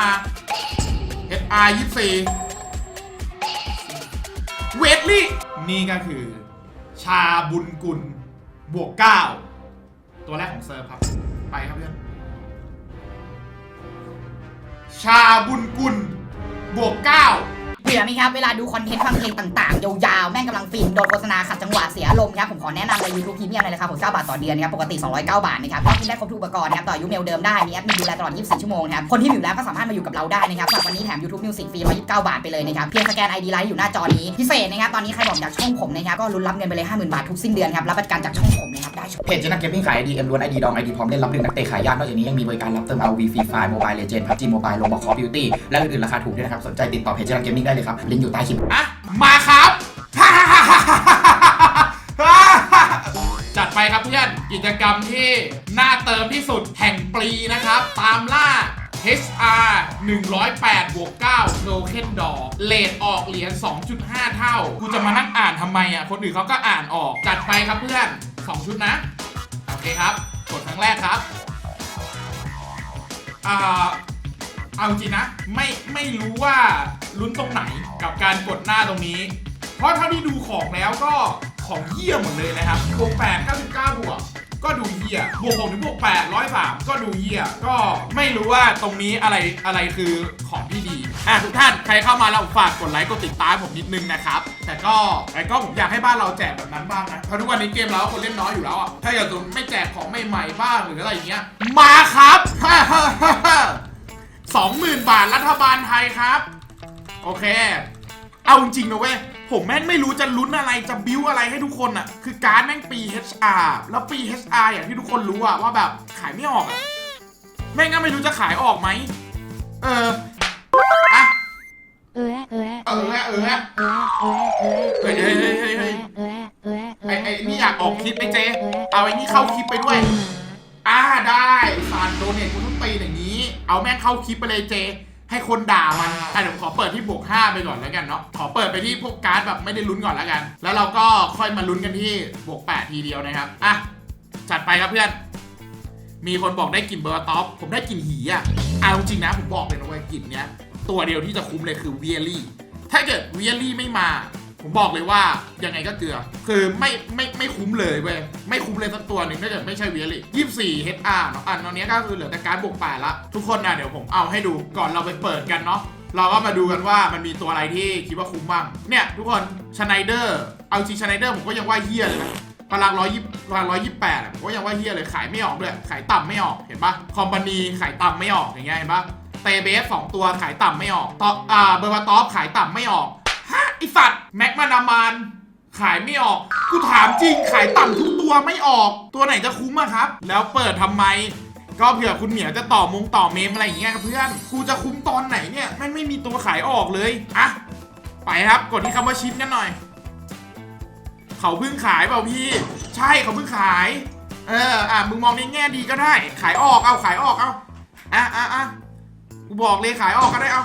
HR SR 24เวทลี่นี่ก็คือ ชาบุญกุล บวก 9 ตัวแรกของเซิร์ฟครับ ไปครับเพื่อนชาบุญกุล บวก 9 เบื่อไหมครับเวลาดูคอนเทนต์ฟังเพลงต่างๆ ยาวๆ แม่งกำลังฟินโดนโฆษณาขัดจังหวะเสียอารมณ์ครับ ผมขอแนะนำเลย YouTube Premium เลยนะครับผม9บาทต่อเดือนครับ ปกติ 209 บาทนะครับก็กินได้ครบทุกอุปกรณ์นะครับ ต่อยุเมลเดิมได้ มีแอดมินดูแลตลอด 24 ชั่วโมงนะครับ คนที่อยู่แล้วก็สามารถมาอยู่กับเราได้นะครับสำหรับวันนี้แถม YouTube Music ฟรี 129 บาทไปเลยนะครับ เพียงสแกน ID ไลน์อยู่หน้าจอนี้พิเศษนะครับตอนนี้ใครบอกอยากช่องผมนะครับก็ลุ้นรับเงินไปเลย 50,000 บาททุกสิ้นเดือนครับรับประกันจากช่องผม เพจเจนักเกมมิ่งขายไอดีเอ็มล้วนไอดีดองไอดีพร้อมเล่นรับเรื่องนักเตะขายยากนอกจากนี้ยังมีบริการรับเติมเอาวีฟรีไฟล์โมบายเลเจนด์พับจีโมบายโลบอกคอบิวตี้และอื่นๆราคาถูกด้วยนะครับสนใจติดต่อเพจเจนักเกมมิ่งได้เลยครับลิงก์อยู่ใต้คลิปอะมาครับจัดไปครับเพื่อนกิจกรรมที่น่าเติมที่สุดแห่งปีนะครับ ตามล่า HR 108บวก9 Token Door เลทออกเหรียญ2.5 เท่า กูจะมานั่งอ่านทำไมอะ คนอื่นเขาก็อ่านออก จัดไปครับเพื่อน 2 ชุดนะ โอเคครับ กดครั้งแรกครับอ่าเอาจริงนะ ไม่ไม่รู้ว่าลุ้นตรงไหนกับการกดหน้าตรงนี้ เพราะเท่าที่ดูของแล้วก็ของเยี่ยมหมดเลยนะครับบวก8 99บวก ก็ดูเยี่ยบวก6ถึงบวก8 103ก็ดูเยี่ยก็ไม่รู้ว่าตรงนี้อะไรอะไรคือของที่ดีอะทุกท่านใครเข้ามาแล้วฝากกดไลค์กดติดตามผมนิดนึงนะครับแต่ก็แต่ก็ผมอยากให้บ้านเราแจกแบบนั้นบ้างนะเพราะทุกวันนี้เกมเราคนเล่นน้อยอยู่แล้วอะถ้าอยากจะไม่แจกของใหม่ๆบ้างหรืออะไรอย่างเงี้ย มาครับสองหมื่นบาทรัฐบาลไทยครับ โอเค เอาจริงนะเว้ย ผมแม่งไม่รู้จะลุ้นอะไรจะบิ้วอะไรให้ทุกคนอะคือการดแม่งปี HR แล้วปี HR อย่างที่ทุกคนรู้อะว่าแบบขายไม่ออกอะแม่งก็ไม่รู้จะขายออกไหมเอออะเออเออเออเออเออเออเออเฮ้ยเฮ้ยเฮ้ยเฮ้ยเฮ้ยเออเออไอ้ไอ้นี่อยากออกคลิปไหมเจ เอาไอ้นี่เข้าคลิปไปด้วยอ่าได้ซานโดเนทคุณต้องตีอย่างนี้ เอาแม่งเข้าคลิปไปเลยเจ ให้คนด่ามันอะเดี๋ยวขอเปิดที่บวก5ไปก่อนแล้วกันเนาะ ขอเปิดไปที่พวกการ์ดแบบไม่ได้ลุ้นก่อนแล้วกัน แล้วเราก็ค่อยมาลุ้นกันที่บวก8ทีเดียวนะครับ อะ จัดไปครับเพื่อน มีคนบอกได้กลิ่นเบอร์ท็อป ผมได้กลิ่นหีอะเอาจริงนะผมบอกเลยนะว่ากลิ่นเนี้ย ตัวเดียวที่จะคุ้มเลยคือเวียรี่ ถ้าเกิดเวียรี่ไม่มา ผมบอกเลยว่ายังไงก็เกลือ คือไม่ไม่ไม่คุ้มเลยเว้ยไม่คุ้มเลยสักตัวหนึ่งถ้าเกิดไม่ใช่เวียรี่ยี่สี่ HR เนาะอันตอนนี้ก็คือเหลือแต่การบวกแปดละทุกคนนะเดี๋ยวผมเอาให้ดูก่อนเราไปเปิดกันเนาะเราก็มาดูกันว่ามันมีตัวอะไรที่คิดว่าคุ้มบ้างเนี่ย ทุกคนชไนเดอร์เอาจริงชไนเดอร์ผมก็ยังว่าเฮียเลยนะพลังร้อยยี่พลังร้อยยี่แปดผมก็ยังว่าเฮียเลยขายไม่ออกด้วยขายต่ำไม่ออกเห็นปะคอมพานีขายต่ำไม่ออกอย่างเงี้ยเห็นปะเตเบสสองตัวขายต่ำไม่ออกต่ออ่าเบอร์บาตอฟขายต่ำไม่ออก ไอสัตว์แม็กมานามานขายไม่ออก กูถามจริงขายต่ำทุกตัวไม่ออก ตัวไหนจะคุ้มอะครับ แล้วเปิดทำไม ก็เผื่อคุณเหมียวจะต่อมงต่อเมมอะไรอย่างเงี้ยครับเพื่อน กูจะคุ้มตอนไหนเนี่ยแม่งไม่มีตัวขายออกเลยอะไปครับกดที่คำว่าชิ้นกันหน่อย เขาเพิ่งขายเปล่าพี่ ใช่เขาเพิ่งขาย เออ อะมึงมองในแง่ดีก็ได้ ขายออกเอาขายออกเอาอะอะอะกูบอกเลยขายออกก็ได้เอา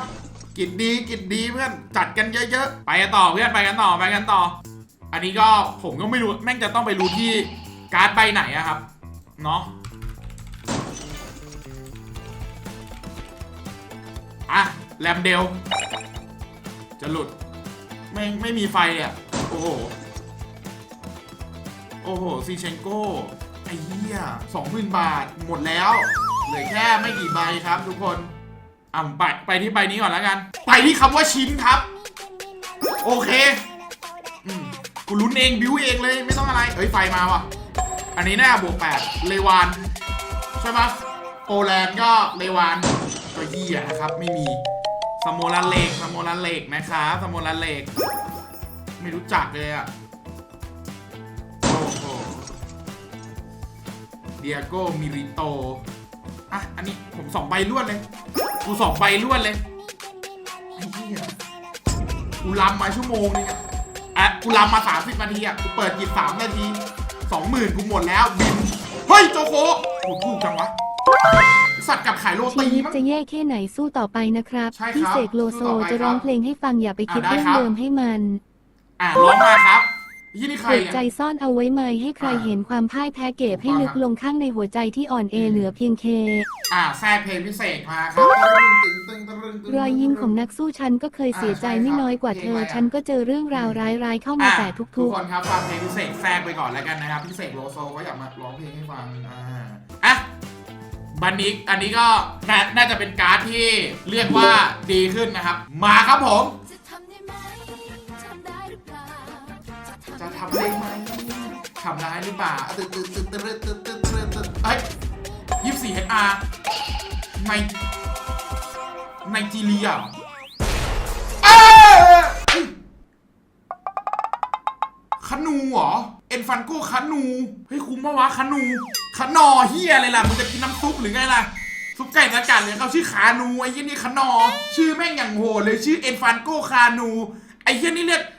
กินดีกินดีเพื่อนจัดกันเยอะๆ ไปกันต่อเพื่อนไปกันต่อไปกันต่อ อันนี้ก็ผมก็ไม่รู้แม่งจะต้องไปรู้ที่การ์ดใบไหนอะครับเนาะอะแรมเดลจะหลุดไม่ไม่มีไฟเลยอะโอ้โหโอ้โหซีเชนโก้ไอ้เหี้ยสองหมื่นบาทหมดแล้วเหลือแค่ไม่กี่ใบครับทุกคน อะไปไปที่ใบนี้ก่อนแล้วกัน ไปที่คำว่าชิ้นครับ โอเคอืมกูลุ้นเองบิวเองเลยไม่ต้องอะไรเอ้ยไฟมาว่ะ อันนี้น่าบวกแปดเลวานใช่ไหมโปแลนด์ก็เลวานก็เหี้ยนะครับ ไม่มีสโมลันเลกสโมลันเลกนะครับสโมลันเลกไม่รู้จักเลยอะโอ้โหเดียโก้มิริโตอะอันนี้ผมสองใบรวดเลย กูสองใบรวดเลยไอ้เหี้ยกูรำมาชั่วโมงนึงอะอะกูรำมาสามสิบนาทีอะกูเปิดหยิบสามนาทีสองหมื่นกูหมดแล้วบินเฮ้ยโจโคโหถูกจังวะสัตว์กับขายโรชีตีวิตมั้ง จะแย่แค่ไหนสู้ต่อไปนะครับ ใช่ครับพี่เสกโลโซสู้ต่อไปจะร้องเพลงให้ฟังอย่าไปคิดอะได้เรื่องครับ เดิมให้มัน อะร้องมาครับ ยี่นี่ใครเปิดเนี่ยใจซ่อนเอาไว้ไหมให้ใครอ่าเห็นความพ่ายแพ้เก็บให้ถูกต้องลึกลงข้างในหัวใจที่อ่อนเอเหลือเพียงเค อ่าแทรกเพลงพิเศษมาครับตึงตึงตึงตึงตึงรอยยิ้มของนักสู้ฉันก็เคยเสียใจไม่น้อยกว่าเธอ ฉันก็เจอเรื่องราวร้ายๆเข้ามาอะแต่ทุทุกก คนครับฟังเพลงพิเศษแทรกไปก่อนแล้วกันนะครับพิเศษโลโซก็อยากมาร้องเพลงให้ฟังอ่าอะบันนี้อันนี้ก็น่าน่าจะเป็นการ์ดที่เรียกว่าดีขึ้นนะครับ มาครับผม จะทำได้ไหมทำได้หรือเปล่าตึ๊ดตึ๊ดตึ๊ดตึ๊ดตึ๊ดตึ๊ดตึ๊ดตึ๊ดเฮ้ยยี่สิบสี่เฮอาร์ในในจีเรียอเอ้ยเฮ้ยคานูเหรอ เอ็นฟันโก้คานู เฮ้ย คุ้มปะวะคานูคานอเฮียอะไรล่ะ มึงจะกินน้ำซุปหรือไงล่ะ ซุปไก่สกัดเลยเขาชื่อคานู ไอ้เหี้ยนี่คานอ ชื่อแม่งอย่างโหเลยชื่อเอ็นฟันโก้คานู ไอ้เหี้ยนี่เรียก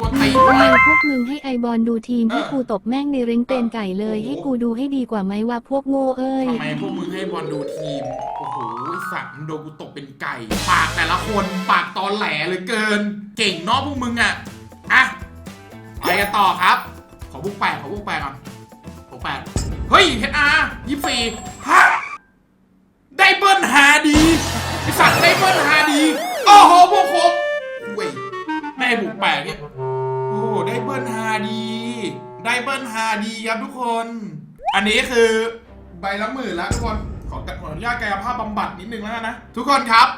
ตัวตีทำไมด้วยพวกมึงให้ไอบอลดูทีมให้กูตบแม่งในเริงเตนไก่เลย ให้กูดูให้ดีกว่าไหมว่าพวกโง่เอ้ย ทำไมพวกมึงให้บอลดูทีม โอ้โหไอ้สัตว์มึงโดนกูตกเป็นไก่ ปากแต่ละคนปากตอนแหลเหลือเกิน เก่งเนาะพวกมึงอะ อะ ไปกันต่อครับ ขอบุกแปดขอบุกแปดก่อนบุกแปดเฮ้ยเฮดอาร์ยี่สี่ฮะได้เบิ้ลฮาดีไอสัตว์ได้เบิ้ลฮาดี โอ้โหพวกครบเว้ยแม่บุกแปดเนี่ย ดีไดเบิลฮาดีครับทุกคน อันนี้คือใบละหมื่นละทุกคน ขอขออนุญาตกายภาพบำบัดนิดนึงแล้วนะ ทุกคนครับ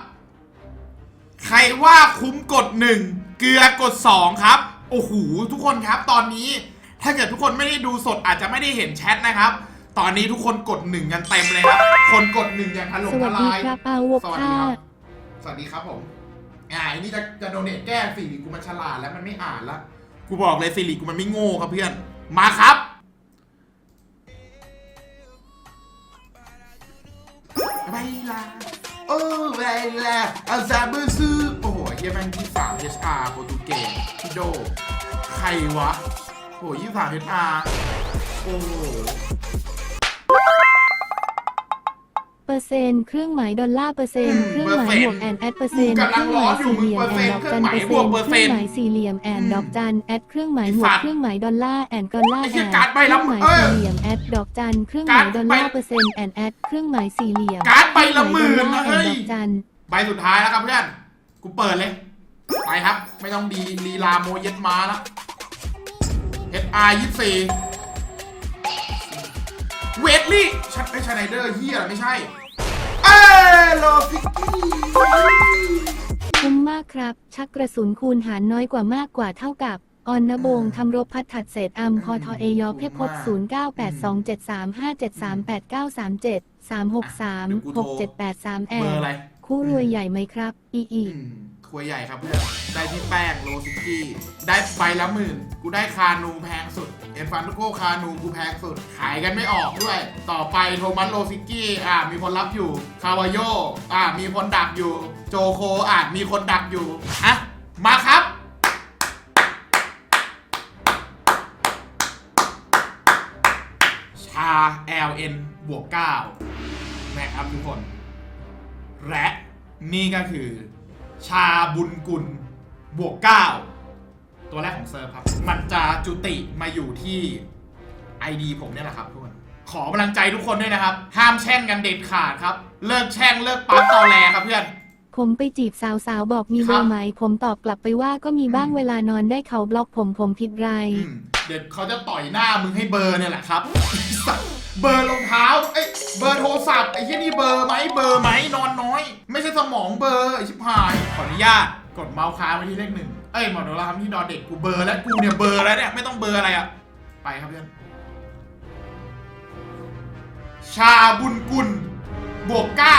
ใครว่าคุ้มกด 1 เกลือกด 2 ครับ โอ้โหทุกคนครับตอนนี้ ถ้าเกิดทุกคนไม่ได้ดูสดอาจจะไม่ได้เห็นแชทนะครับ ตอนนี้ทุกคนกดหนึ่งกันเต็มเลยครับ คนกดหนึ่งอย่างถล่มสทวัสดีลาย ครับอาวกสวัสดีครับ สวัสดีครับผม อ่าอันนี้จะจะโดเนตแก้ฝีกูมันฉลาดแล้วมันไม่อ่านละ กูบอกเลยสิริกูมันไม่โง่ครับเพื่อน มาครับ ไวลา โอ้ไวลาอาซาเบอร์ซูโอ้โหเฮียแม่งที่สาม HR โปรตุเกสพี่โด ใครวะ โอ้ยี่สาม HR โอ้ อร์เซ็นต์เครื่องหมายดอลลาร์เปอร์เซ็นต์อืมเครื่องหมายบวกแอนแอดเปอร์เซ็นต์กูเคกำลัรื่งองร้หอมานยอยู่สี่เหลี่ยมมึแองนเปดออร์กเซ็นต์จันเปอร์เซ็นต์เครื่องหมายบวกเปอร์เคเซ็รื่นองต์หมายสี่เหลี่ยมแอนดอกจันแอดเครื่องหมายบวไอ้กสัตว์เครื่องหมายดอลลาร์แอนดอลลาร์ไอ้แอเหี้ยนการ์ดใบเคละรื่องหมายเออสี่เหลี่ยมแอดดอกจันเครื่องหมายดอลลาร์เปอร์เซ็นต์แอนแอดเครื่องหมายสี่เหลี่ยมการ์ดใบละหมื่นเครื่องนะหมายดอลลาร์แอนเฮ้ยดอกจันใบสุดท้ายแล้วครับเพื่อนกูเปิดเลยไปครับ ไม่ต้องดีลีลาโมเย็ดมาแล้ว HR ยี่สี่เวทลี่ชัดไม่ใช่ไนเดอร์เฮียไม่ใช่เอ้ย โลฟิกกี้คุ้มมากครับ ชักกระสุนคูณหารน้อยกว่ามากกว่าเท่ากับออนนบงทำรบพัดถัดเศษอัมพอทอเอยอเพพบ0 9 8 2 7 3 5 7 3 8 9 3 7 3 6 3 6 7 8 3แอเบอร์อะไร คู่รวยใหญ่ไหมครับ อีอี อืม ครัวใหญ่ครับเพื่อนได้ที่แป้งโลซิกี้ได้ใบละหมื่น กูได้คานูแพงสุด เอ็นฟันโกคานูกูแพงสุด ขายกันไม่ออกด้วย ต่อไปโทมัสโลซิกี้อ่ามีคนรับอยู่ คาวาโยอ่ามีคนดักอยู่ โจโคอ่ามีคนดักอยู่อะมาครับชา LN บวก9นะครับทุกคน และนี่ก็คือ ชาบุญกุลบวก 9 ตัวแรกของเซิร์ฟครับ มันจะจุติมาอยู่ที่ ID ผมเนี่ยแหละครับทุกคน ขอกำลังใจทุกคนด้วยนะครับ ห้ามแช่งกันเด็ดขาดครับ เลิกแช่งเลิกปั๊บตอแลครับเพื่อน ผมไปจีบสาวๆ บอกมีเบอร์ไหม ผมตอบกลับไปว่าก็มีบ้างเวลานอนได้เขาบล็อกผมผมผิดไร อืมเดี๋ยวเขาจะต่อยหน้ามึงให้เบอร์เนี่ยแหละครับสัตว์ เบอร์รองเท้าเอ้ยเบอร์โทรศัพท์ไอ้ที่นี่เบอร์ไหมเบอร์ไหมนอนน้อย ไม่ใช่สมองเบอร์ไอ้ชิบหายขออนุญาตกดเมาส์ค้างไปที่เลขหนึ่งเอ้ยหมอโดราทำที่ดอเด็กกูเบอร์แล้วกูเนี่ยเบอร์แล้วเนี่ยไม่ต้องเบอร์อะไรอะไปครับเพื่อนชาบุญกุลบวกเก้า